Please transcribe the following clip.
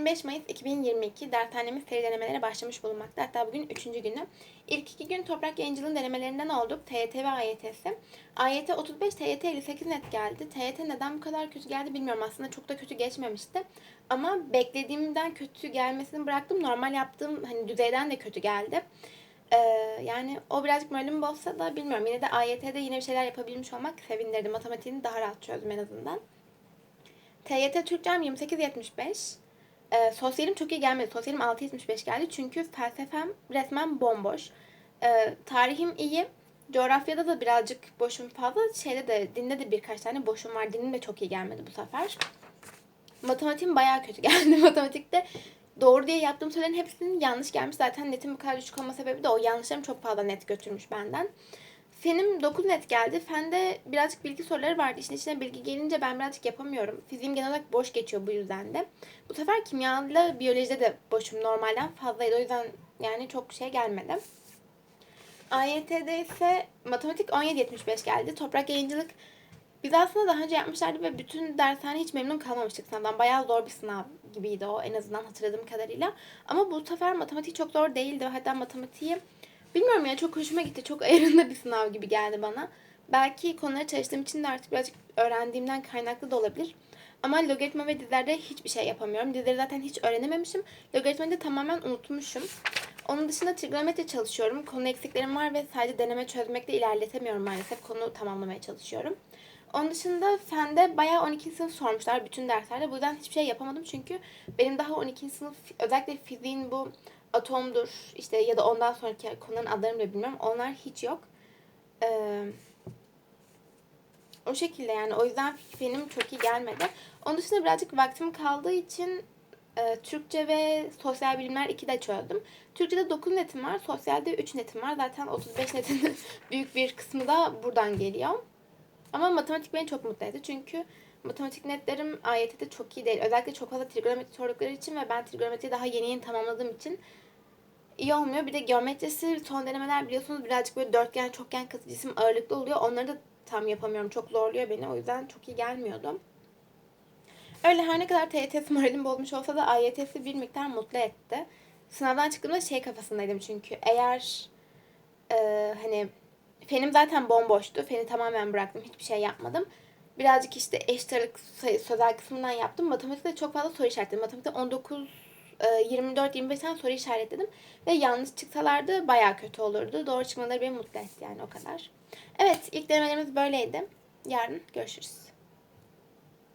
25 Mayıs 2022 dershanemiz seri denemelere başlamış bulunmakta. Hatta bugün 3. günü. İlk iki gün Toprak Yayıncılığın denemelerinden olduk. TYT ve AYT'si. AYT 35, TYT 58 net geldi. TYT neden bu kadar kötü geldi bilmiyorum. Aslında çok da kötü geçmemişti. Ama beklediğimden kötü gelmesini bıraktım. Normal yaptığım hani düzeyden de kötü geldi. Ee, yani o birazcık moralimi bozsa da bilmiyorum. Yine de AYT'de yine bir şeyler yapabilmiş olmak sevindirdi. Matematiğini daha rahat çözdüm en azından. TYT Türkçem 28.75. Ee, sosyalim çok iyi gelmedi. Sosyalim 6.75 geldi. Çünkü felsefem resmen bomboş. Ee, tarihim iyi. Coğrafyada da birazcık boşum fazla. Şeyde de dinde de birkaç tane boşum var. Dinim de çok iyi gelmedi bu sefer. Matematiğim bayağı kötü geldi. Matematikte doğru diye yaptığım soruların hepsinin yanlış gelmiş. Zaten netin bu kadar düşük olma sebebi de o yanlışlarım çok fazla net götürmüş benden. Fenim 9 net geldi. Fende birazcık bilgi soruları vardı. İşin içine bilgi gelince ben birazcık yapamıyorum. Fiziğim genel olarak boş geçiyor bu yüzden de. Bu sefer kimyayla biyolojide de boşum normalden fazlaydı. O yüzden yani çok şey gelmedi. AYT'de ise matematik 17.75 geldi. Toprak yayıncılık biz aslında daha önce yapmışlardı ve bütün dershane hiç memnun kalmamıştık sınavdan. Bayağı zor bir sınav gibiydi o en azından hatırladığım kadarıyla. Ama bu sefer matematik çok zor değildi. Hatta matematiği bilmiyorum ya çok hoşuma gitti. Çok ayarında bir sınav gibi geldi bana. Belki konuları çalıştığım için de artık birazcık öğrendiğimden kaynaklı da olabilir. Ama logaritma ve dizilerde hiçbir şey yapamıyorum. Dizileri zaten hiç öğrenememişim. Logaritmayı da tamamen unutmuşum. Onun dışında trigonometri çalışıyorum. Konu eksiklerim var ve sadece deneme çözmekle ilerletemiyorum maalesef. Konu tamamlamaya çalışıyorum. Onun dışında fende bayağı 12. sınıf sormuşlar bütün derslerde. Bu yüzden hiçbir şey yapamadım çünkü benim daha 12. sınıf özellikle fiziğin bu atomdur işte ya da ondan sonraki konuların adlarını bile bilmiyorum. Onlar hiç yok. Ee, o şekilde yani o yüzden benim çok iyi gelmedi. Onun dışında birazcık vaktim kaldığı için e, Türkçe ve sosyal bilimler 2 de çözdüm. Türkçe'de 9 netim var, sosyalde 3 netim var. Zaten 35 netin büyük bir kısmı da buradan geliyor. Ama matematik beni çok mutlu etti. Çünkü matematik netlerim AYT'de çok iyi değil. Özellikle çok fazla trigonometri sordukları için ve ben trigonometriyi daha yeni yeni tamamladığım için iyi olmuyor. Bir de geometrisi son denemeler biliyorsunuz birazcık böyle dörtgen, çokgen katı cisim ağırlıklı oluyor. Onları da tam yapamıyorum. Çok zorluyor beni. O yüzden çok iyi gelmiyordu. Öyle her ne kadar TYT'si moralim bozmuş olsa da AYT'si bir miktar mutlu etti. Sınavdan çıktığımda şey kafasındaydım çünkü eğer e, hani fenim zaten bomboştu. Feni tamamen bıraktım. Hiçbir şey yapmadım. Birazcık işte eşit sayı, sözel kısmından yaptım. Matematikte çok fazla soru işaretledim. Matematikte 19 24 25 tane soru işaretledim ve yanlış çıksalardı bayağı kötü olurdu. Doğru çıkmaları beni mutlu etti yani o kadar. Evet ilk denemelerimiz böyleydi. Yarın görüşürüz.